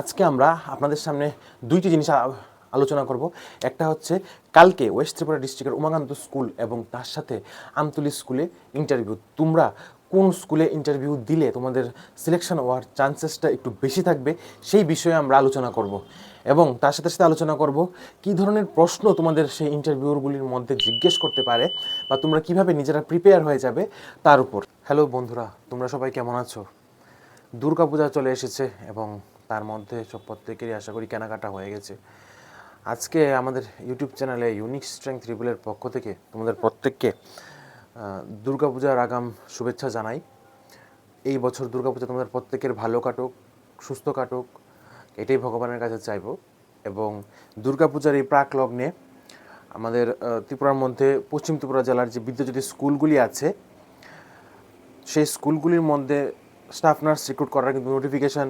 আজকে আমরা আপনাদের সামনে দুইটি জিনিস আলোচনা করব। একটা হচ্ছে কালকে ওয়েস্ট ত্রিপুরা ডিস্ট্রিক্টের উমাকান্ত স্কুল এবং তার সাথে আমতলি স্কুলে ইন্টারভিউ তোমরা কোন স্কুলে ইন্টারভিউ দিলে তোমাদের সিলেকশন হওয়ার চান্সেসটা একটু বেশি থাকবে, সেই বিষয়ে আমরা আলোচনা করব। এবং তার সাথে সাথে আলোচনা করব কি ধরনের প্রশ্ন তোমাদের সেই ইন্টারভিউগুলির মধ্যে জিজ্ঞেস করতে পারে বা তোমরা কীভাবে নিজেরা প্রিপেয়ার হয়ে যাবে তার উপর। হ্যালো বন্ধুরা, তোমরা সবাই কেমন আছো? দুর্গাপূজা চলে এসেছে এবং তার মধ্যে সব প্রত্যেকেরই আশা করি কেনাকাটা হয়ে গেছে। আজকে আমাদের ইউটিউব চ্যানেলে ইউনিক স্ট্রেংথ রিবুলের পক্ষ থেকে তোমাদের প্রত্যেককে দুর্গাপূজার আগাম শুভেচ্ছা জানাই। এই বছর দুর্গাপূজা তোমাদের প্রত্যেকের ভালো কাটুক, সুস্থ কাটুক, এটাই ভগবানের কাছে চাইব। এবং দুর্গাপূজার এই প্রাক লগ্নে আমাদের ত্রিপুরার মধ্যে, পশ্চিম ত্রিপুরা জেলার যে বিদ্যাজ্যোতি স্কুলগুলি আছে, সেই স্কুলগুলির মধ্যে স্টাফ নার্স রিক্রুট করার কিন্তু নোটিফিকেশান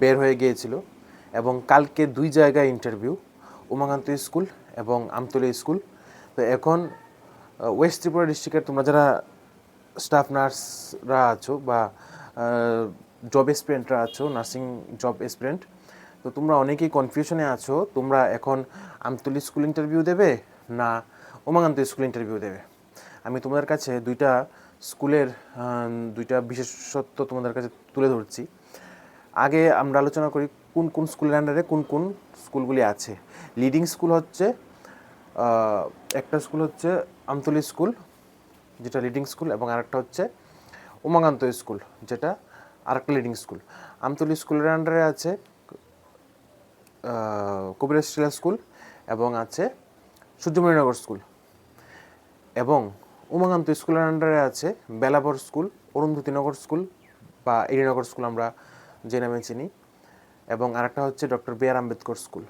বের হয়ে গিয়েছিল এবং কালকে দুই জায়গায় ইন্টারভিউ উমাকান্ত স্কুল এবং আমতলী স্কুল। তো এখন ওয়েস্ট ত্রিপুরা ডিস্ট্রিক্টের তোমরা যারা স্টাফ নার্সরা আছো বা জব এক্সপিরিয়েন্টরা আছো নার্সিং জব এক্সপিরিয়েন্ট তো তোমরা অনেকেই কনফিউশনে আছো, তোমরা এখন আমতলী স্কুল ইন্টারভিউ দেবে না উমাকান্ত স্কুল ইন্টারভিউ দেবে? আমি তোমাদের কাছে দুইটা স্কুলের দুইটা বিশেষত্ব তোমাদের কাছে তুলে ধরছি। আগে আমরা আলোচনা করি কোন কোন স্কুলের আন্ডারে কোন কোন স্কুলগুলি আছে। লিডিং স্কুল হচ্ছে একটা স্কুল হচ্ছে আমতলী স্কুল যেটা লিডিং স্কুল এবং আরেকটা হচ্ছে উমাকান্ত স্কুল যেটা আরেকটা লিডিং স্কুল আমতলী স্কুলের আন্ডারে আছে কবির স্টিলা স্কুল এবং আছে সূর্যমণিনগর স্কুল এবং উমাকান্ত স্কুলের আন্ডারে আছে বেলাবর স্কুল অরুন্ধতিনগর স্কুল বা এরিনগর স্কুল আমরা যে নামে চিনি এবং আরেকটা হচ্ছে doctor B R Ambedkar school.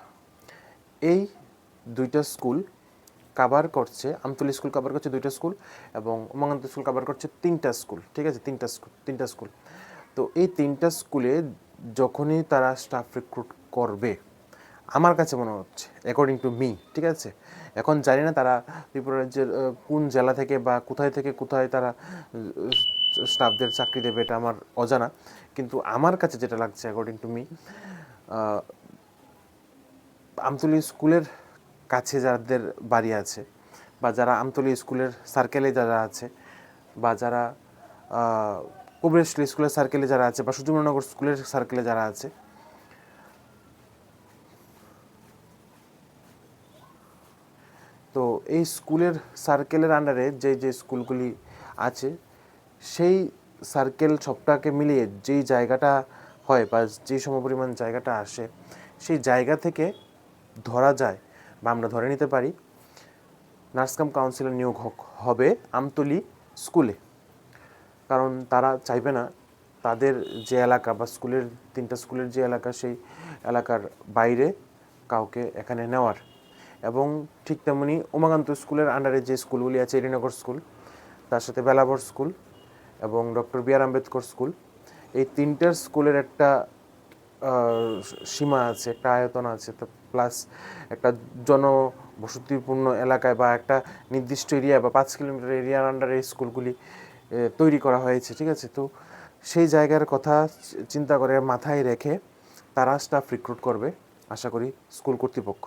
এই দুইটা স্কুল কাভার করছে, আমতলী স্কুল কাভার করছে দুইটা স্কুল এবং উমাকান্ত স্কুল কাভার করছে তিনটা স্কুল, ঠিক আছে? তিনটা স্কুল তিনটা স্কুল। তো এই তিনটা স্কুলে যখনই তারা স্টাফ রিক্রুট করবে, আমার কাছে মনে হচ্ছে অ্যাকর্ডিং টু মি ঠিক আছে? এখন জানি না তারা ত্রিপুরা রাজ্যের কোন জেলা থেকে বা কোথায় থেকে কোথায় তারা স্টাফদের চাকরি দেবে এটা আমার অজানা। কিন্তু আমার কাছে যেটা লাগছে অ্যাকর্ডিং টু মি আমতলি স্কুলের কাছে যাদের বাড়ি আছে, বা যারা আমতলি স্কুলের সার্কেলে যারা আছে, বা যারা কবিরেশ্বরী স্কুলের সার্কেলে যারা আছে, বা সূর্যমনগর স্কুলের সার্কেলে যারা আছে, তো এই স্কুলের সার্কেলের আন্ডারে যে যে স্কুলগুলি আছে সেই সার্কেল সবটাকে মিলিয়ে যেই জায়গাটা হয় বা যেই সমপরিমাণ জায়গাটা আসে, সেই জায়গা থেকে ধরা যায় বা আমরা ধরে নিতে পারি নার্সকাম কাউন্সিলর নিয়োগ হবে আমতলি স্কুলে কারণ তারা চাইবে না তাদের যে এলাকা বা স্কুলের তিনটা স্কুলের যে এলাকা, সেই এলাকার বাইরে কাউকে এখানে নেওয়ার। এবং ঠিক তেমনি উমাকান্ত স্কুলের আন্ডারে যে স্কুলগুলি আছে এরিনগর স্কুল তার সাথে বেলাবর স্কুল এবং doctor B R Ambedkar school, এই তিনটার স্কুলের একটা সীমা আছে, একটা আয়তন আছে। তো প্লাস একটা জনবসতিপূর্ণ এলাকায় বা একটা নির্দিষ্ট এরিয়া বা পাঁচ কিলোমিটার এরিয়ার আন্ডারে এই স্কুলগুলি তৈরি করা হয়েছে, ঠিক আছে? তো সেই জায়গার কথা চিন্তা করে মাথায় রেখে তারা স্টাফ রিক্রুট করবে, আশা করি, স্কুল কর্তৃপক্ষ।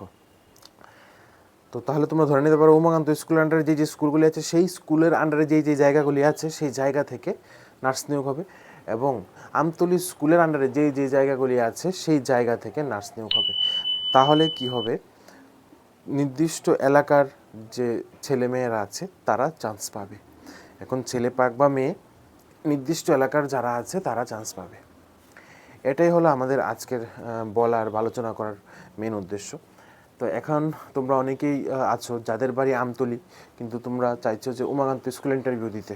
তো তাহলে তোমরা ধরে নিতে পারো উমাকান্ত স্কুলের আন্ডারে যে যে স্কুলগুলি আছে, সেই স্কুলের আন্ডারে যেই যে জায়গাগুলি আছে, সেই জায়গা থেকে নার্স নিয়োগ হবে এবং আমতলি স্কুলের আন্ডারে যেই যে জায়গাগুলি আছে, সেই জায়গা থেকে নার্স নিয়োগ হবে। তাহলে কি হবে? নির্দিষ্ট এলাকার যে ছেলেমেয়েরা আছে, তারা চান্স পাবে। এখন ছেলে পাক বা মেয়ে, নির্দিষ্ট এলাকার যারা আছে, তারা চান্স পাবে। এটাই হলো আমাদের আজকের বলার আলোচনা করার মেন উদ্দেশ্য। তো এখন তোমরা অনেকেই আছো যাদের বাড়ি আমতলি, কিন্তু তোমরা চাইছো যে উমাকান্ত স্কুলে ইন্টারভিউ দিতে।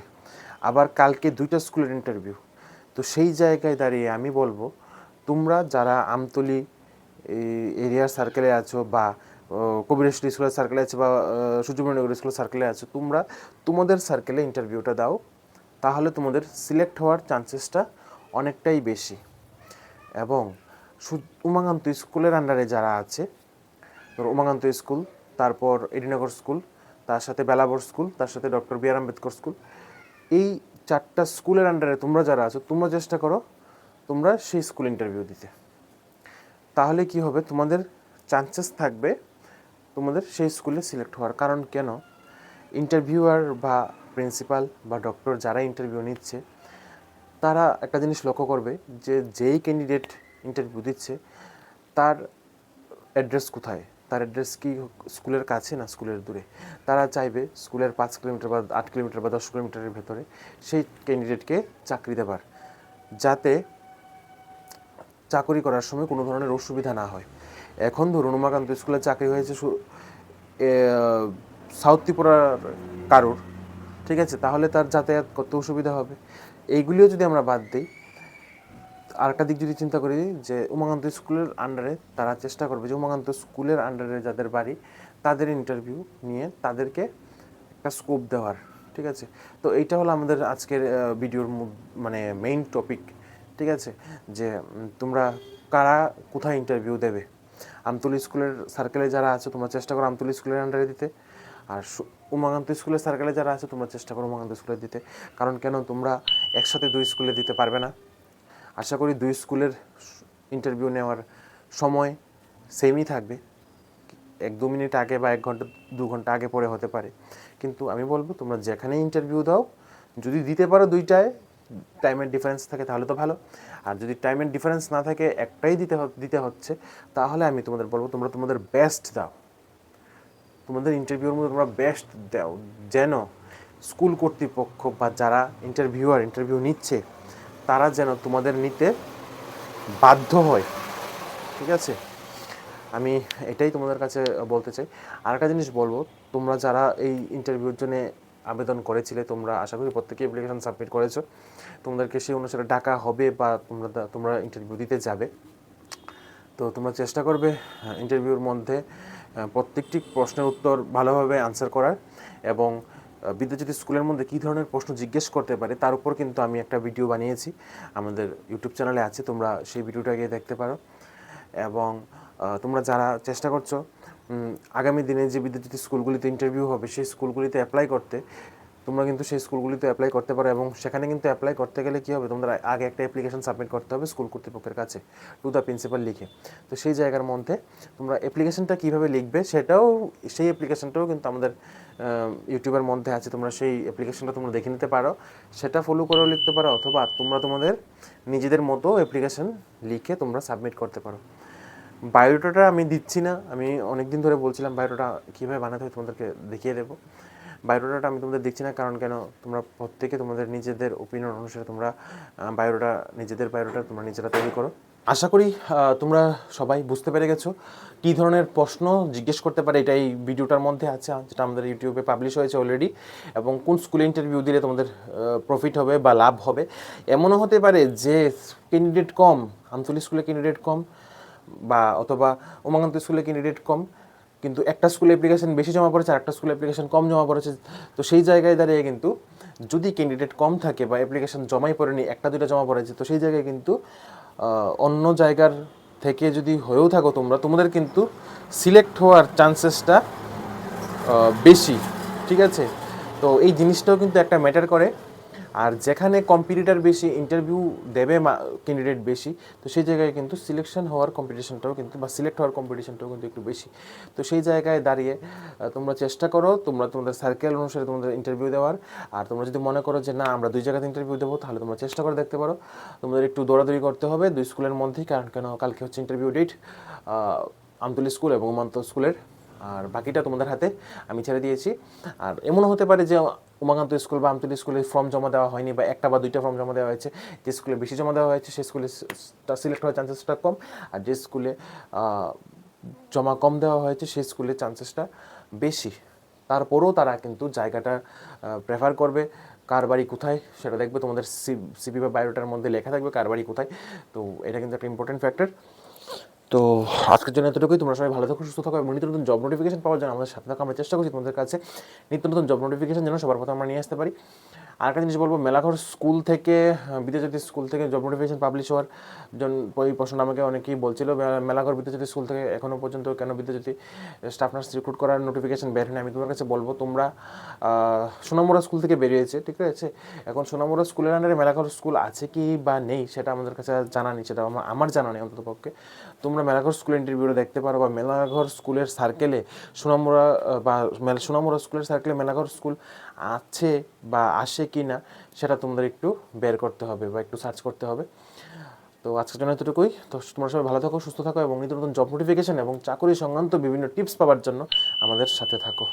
আবার কালকে দুইটা স্কুলের ইন্টারভিউ তো সেই জায়গায় দাঁড়িয়ে আমি বলব, তোমরা যারা আমতলি এরিয়ার সার্কেলে আছো বা কবিরেশ্বরী স্কুলের সার্কেলে আছো বা সূর্যমণিনগর স্কুলের সার্কেলে আছো, তোমরা তোমাদের সার্কেলে ইন্টারভিউটা দাও। তাহলে তোমাদের সিলেক্ট হওয়ার চান্সেসটা অনেকটাই বেশি। এবং উমাকান্ত স্কুলের আন্ডারে যারা আছে ধরো উমাকান্ত স্কুল, তারপর এডিনগর স্কুল, তার সাথে বেলাবর স্কুল, তার সাথে doctor B R Ambedkar school. এই চারটা স্কুলের আন্ডারে তোমরা যারা আছো, তোমরা চেষ্টা করো তোমরা সেই স্কুল ইন্টারভিউ দিতে। তাহলে কি হবে? তোমাদের চান্সেস থাকবে তোমাদের সেই স্কুলে সিলেক্ট হওয়ার। কারণ কেন? ইন্টারভিউয়ার বা প্রিন্সিপাল বা ডক্টর যারা ইন্টারভিউ নিচ্ছে, তারা একটা জিনিস লক্ষ্য করবে যে যেই ক্যান্ডিডেট ইন্টারভিউ দিচ্ছে, তার অ্যাড্রেস কোথায়? তার অ্যাড্রেস কি স্কুলের কাছে না স্কুলের দূরে? তারা চাইবে স্কুলের পাঁচ কিলোমিটার বা আট কিলোমিটার বা দশ কিলোমিটারের ভেতরে সেই ক্যান্ডিডেটকে চাকরি দেবার, যাতে চাকরি করার সময় কোনো ধরনের অসুবিধা না হয়। এখন ধরুন উমাকান্ত স্কুলে চাকরি হয়েছে সাউথ ত্রিপুরার কারোর, ঠিক আছে? তাহলে তার যাতায়াত করতে অসুবিধা হবে? এইগুলিও যদি আমরা বাদ দিই আরেকটা দিক যদি চিন্তা করি, যে উমাকান্ত স্কুলের আন্ডারে তারা চেষ্টা করবে যে উমাকান্ত স্কুলের আন্ডারে যাদের বাড়ি, তাদের ইন্টারভিউ নিয়ে তাদেরকে একটা স্কোপ দেওয়ার, ঠিক আছে? তো এইটা হলো আমাদের আজকের ভিডিওর মানে মেইন টপিক ঠিক আছে? যে তোমরা কারা কোথায় ইন্টারভিউ দেবে? আমতুল স্কুলের সার্কেলে যারা আছে, তোমরা চেষ্টা করো আমতুল স্কুলের আন্ডারে দিতে। আর উমাকান্ত স্কুলের সার্কেলে যারা আছে, তোমরা চেষ্টা করো উমাকান্ত স্কুলে দিতে। কারণ কেন? তোমরা একসাথে দুই স্কুলে দিতে পারবে না। আশা করি দুই স্কুলের ইন্টারভিউ নেওয়ার সময় সেমই থাকবে। এক দু মিনিট আগে বা এক ঘণ্টা, দু ঘণ্টা আগে পরে হতে পারে। কিন্তু আমি বলব, তোমরা যেখানে ইন্টারভিউ দাও, যদি দিতে পারো দুইটায় টাইমের ডিফারেন্স থাকে তাহলে তো ভালো। আর যদি টাইমের ডিফারেন্স না থাকে, একটাই দিতে দিতে হচ্ছে, তাহলে আমি তোমাদের বলব, তোমরা তোমাদের বেস্ট দাও। তোমাদের ইন্টারভিউর মধ্যে তোমরা বেস্ট দাও। যেন স্কুল কর্তৃপক্ষ বা যারা ইন্টারভিউয়ার ইন্টারভিউ নিচ্ছে তারা যেন তোমাদের নিতে বাধ্য হয়। ঠিক আছে? আমি এটাই তোমাদের কাছে বলতে চাই। আর একটা জিনিস বলব, তোমরা যারা এই ইন্টারভিউর জন্য আবেদন করেছিলে, তোমরা আশা করি প্রত্যেকে অ্যাপ্লিকেশন সাবমিট করেছ। তোমাদেরকে সেই অনুসারে ডাকা হবে বা তোমরা তোমরা ইন্টারভিউ দিতে যাবে। তো তোমরা চেষ্টা করবে ইন্টারভিউর মধ্যে প্রত্যেকটি প্রশ্নের উত্তর ভালোভাবে আনসার করার এবং বিদ্যাজ্যোতি স্কুলের মধ্যে কী ধরনের প্রশ্ন জিজ্ঞেস করতে পারে, তার উপর কিন্তু আমি একটা ভিডিও বানিয়েছি। আমাদের ইউটিউব চ্যানেলে আছে, তোমরা সেই ভিডিওটা গিয়ে দেখতে পারো। এবং তোমরা যারা চেষ্টা করছ আগামী দিনে যে বিদ্যাজ্যোতি স্কুলগুলিতে ইন্টারভিউ হবে, সেই স্কুলগুলিতে অ্যাপ্লাই করতে তোমরা কিন্তু সেই স্কুলগুলিতে অ্যাপ্লাই করতে পারো এবং সেখানে কিন্তু অ্যাপ্লাই করতে গেলে কী হবে? তোমরা আগে একটা অ্যাপ্লিকেশন সাবমিট করতে হবে স্কুল কর্তৃপক্ষের কাছে টু দ্য প্রিন্সিপাল লিখে। তো সেই জায়গার মধ্যে তোমরা অ্যাপ্লিকেশনটা কীভাবে লিখবে সেটাও, সেই অ্যাপ্লিকেশনটাও কিন্তু আমাদের ইউটিউবের মধ্যে আছে। তোমরা সেই অ্যাপ্লিকেশনটা তোমরা দেখে নিতে পারো। সেটা ফলো করেও লিখতে পারো অথবা তোমরা তোমাদের নিজেদের মতো অ্যাপ্লিকেশন লিখে তোমরা সাবমিট করতে পারো। বায়োডাটা আমি দিচ্ছি না। আমি অনেক দিন ধরে বলছিলাম বায়োডাটা কীভাবে বানাতে হয় তোমাদেরকে দেখিয়ে দেবো। বায়োডাটা আমি তোমাদের দিচ্ছি না, কারণ কেন? তোমরা প্রত্যেকে তোমাদের নিজেদের ওপিনিয়ন অনুসারে তোমরা বায়োডাটা, নিজেদের বায়োডাটা তোমরা নিজেরা তৈরি করো। আশা করি তোমরা সবাই বুঝতে পেরে গেছো কী ধরনের প্রশ্ন জিজ্ঞেস করতে পারে এটা এই ভিডিওটার মধ্যে আছে, যেটা আমাদের ইউটিউবে পাবলিশ হয়েছে অলরেডি এবং কোন স্কুলে ইন্টারভিউ দিলে তোমাদের প্রফিট হবে বা লাভ হবে। এমনও হতে পারে যে ক্যান্ডিডেট কম আমতলি স্কুলে ক্যান্ডিডেট কম বা অথবা উমাকান্ত স্কুলে ক্যান্ডিডেট কম কিন্তু একটা স্কুলে অ্যাপ্লিকেশন বেশি জমা পড়েছে আর একটা স্কুলে অ্যাপ্লিকেশন কম জমা পড়েছে। তো সেই জায়গায় দাঁড়িয়ে কিন্তু যদি ক্যান্ডিডেট কম থাকে বা অ্যাপ্লিকেশন জমাই পড়েনি, একটা দুটো জমা পড়েছে, তো সেই জায়গায় কিন্তু অন্য জায়গার থেকে যদি হয়েও থাকো তোমরা, তোমাদের কিন্তু সিলেক্ট হওয়ার চান্সেসটা বেশি, ঠিক আছে? তো এই জিনিসটাও কিন্তু একটা ম্যাটার করে। আর যেখানে কম্পিটিটার বেশি ইন্টারভিউ দেবে ক্যান্ডিডেট বেশি, তো সেই জায়গায় কিন্তু সিলেকশন হওয়ার কম্পিটিশনটাও কিন্তু, বা সিলেক্ট হওয়ার কম্পিটিশনটাও কিন্তু একটু বেশি। তো সেই জায়গায় দাঁড়িয়ে তোমরা চেষ্টা করো, তোমরা তোমাদের সার্কেল অনুসারে তোমাদের ইন্টারভিউ দেওয়ার। আর তোমরা যদি মনে করো যে না, আমরা দুই জায়গাতে ইন্টারভিউ দেবো, তাহলে তোমরা চেষ্টা করে দেখতে পারো। তোমাদের একটু দৌড়াদৌড়ি করতে হবে দুই স্কুলের মধ্যেই, কারণ কেন? কালকে হচ্ছে ইন্টারভিউ ডেট আমতলি স্কুল এবং উমান্ত স্কুলের। আর বাকিটা তোমাদের হাতে আমি ছেড়ে দিয়েছি। আর এমনও হতে পারে যে উমাকান্ত স্কুল বা আমতলি স্কুলে ফর্ম জমা দেওয়া হয়নি বা একটা বা দুইটা ফর্ম জমা দেওয়া হয়েছে। যে স্কুলে বেশি জমা দেওয়া হয়েছে সেই স্কুলে সিলেক্ট হওয়ার চান্সেসটা কম। আর যে স্কুলে জমা কম দেওয়া হয়েছে সেই স্কুলের চান্সেসটা বেশি। তারপরেও তারা কিন্তু জায়গাটা প্রেফার করবে। কার বাড়ি কোথায়, সেটা দেখবে। তোমাদের সিপি বা বায়োটার মধ্যে লেখা থাকবে কার বাড়ি কোথায়। তো এটা কিন্তু একটা ইম্পর্টেন্ট ফ্যাক্টর তো আজকের জন্য এতটুকুই। তোমরা সবাই ভালো থাকো সুস্থ থাকো এবং নিত্য নতুন জব নোটিফিকেশন পাওয়ার জন্য আমাদের সাথে থাকো। আমরা চেষ্টা করছি তোমাদের কাছে নিত্য নতুন জব নোটিফিকেশন যেন সবার প্রথমে আমরা নিয়ে আসতে পারি। আর একটা জিনিস বলব মেলাঘর স্কুল থেকে আহ, বিদ্যাজ্যোতি স্কুল থেকে জব নোটিফিকেশন পাবলিশ হওয়ার জন ওই প্রশ্ন আমাকে অনেকেই বলছিল মেলাঘর বিদ্যাজ্যোতি স্কুল থেকে এখনও পর্যন্ত কেন বিদ্যাজ্যোতি স্টাফ নার্স রিক্রুট করার নোটিফিকেশন বের হয়নি? আমি তোমার কাছে বলব তোমরা সোনামুড়া স্কুল থেকে বেরিয়েছে ঠিক আছে? এখন সোনামুড়া স্কুলের আন্ডারে মেলাঘর স্কুল আছে কি বা নেই সেটা আমাদের কাছে জানা নেই সেটা আমার জানা নেই অন্তত পক্ষে তোমরা মেলাঘর স্কুল ইন্টারভিউটা দেখতে পারো বা মেলাঘর স্কুলের সার্কেলে সোনামুরা বা সোনামুড়া স্কুলের সার্কেলে মেলাঘর স্কুল আছে বা আসে কি না সেটা তোমাদের একটু বের করতে হবে বা একটু সার্চ করতে হবে। তো আজকের জন্য এতটুকুই। তো তোমরা সবাই ভালো থাকো, সুস্থ থাকো এবং নিত্য নতুন জব নোটিফিকেশন এবং চাকরি সংক্রান্ত বিভিন্ন টিপস পাওয়ার জন্য আমাদের সাথে থাকো।